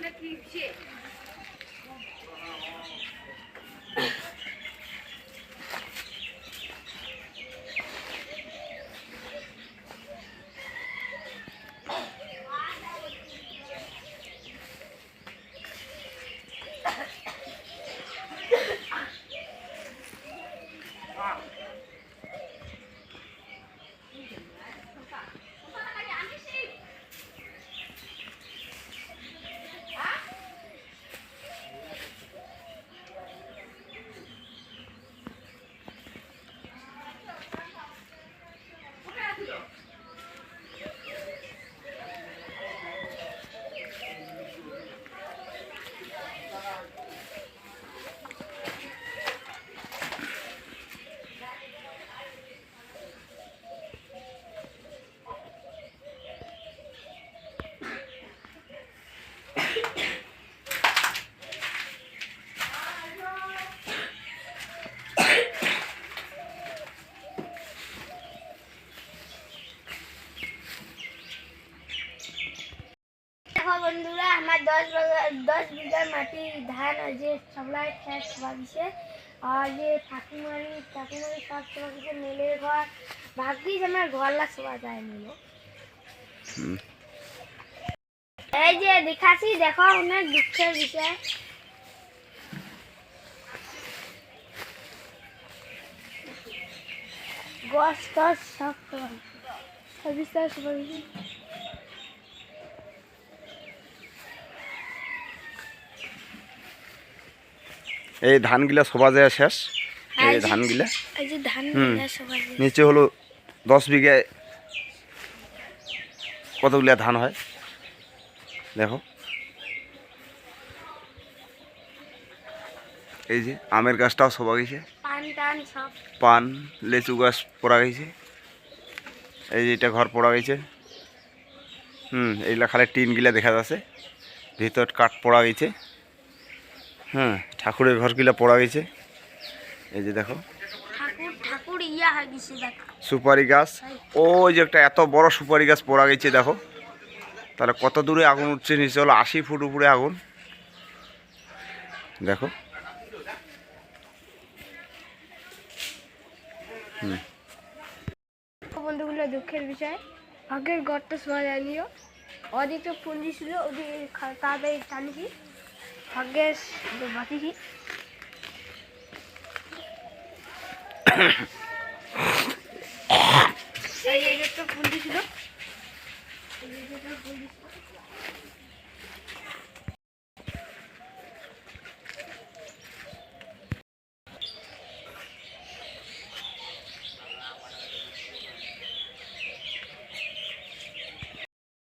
નથી છે. বন্ধুরা আমার দশ দশ বিঘা মাটি ধান যে সবলাই খ্যাস বাগিছে। আর যে ঠাকুমারি ঠাকুমারি সব বাগিছে মেলের ঘর। ভাগ্যিস আমার ঘরলা শোয়া যায় নিল এই যে দেখাছি দেখো অনেক দুঃখের বিষয়। গছ টছ সব সব এই ধানগুলা সবা যায় শেষ এই এই ধানগুলা ধান হুম। নিচে হলো দশ বিঘায় কতগুলা ধান হয়? দেখো। এই যে আমের গাছটাও সবা গেছে পান পান লেচু গাছ পড়া গেছে এই যে এটা ঘর পড়া গেছে হুম এইগুলা খালি টিনগুলা দেখা যাচ্ছে। ভিতর কাঠ পড়া গেছে হ্যাঁ ঠাকুরের ঘরগুলা পড়া গেছে এই যে দেখো। ঠাকুর ঠাকুর দেখ। সুপারি গাছ। ওই যে একটা এত বড় সুপারি গাছ পড়া গেছে দেখো। তাহলে কত দূরে আগুন উঠছে নিচে হলো আশি ফুট উপরে আগুন। দেখো। বন্ধুগুলো দুঃখের বিষয়। আগের ঘরটা শোয়া যায়নিও। ওদিক তো পুঞ্জি ছিল ওদিকে তাড়াতাড়ি টানিছি ভাগ্যের বাঁচিছি এই যে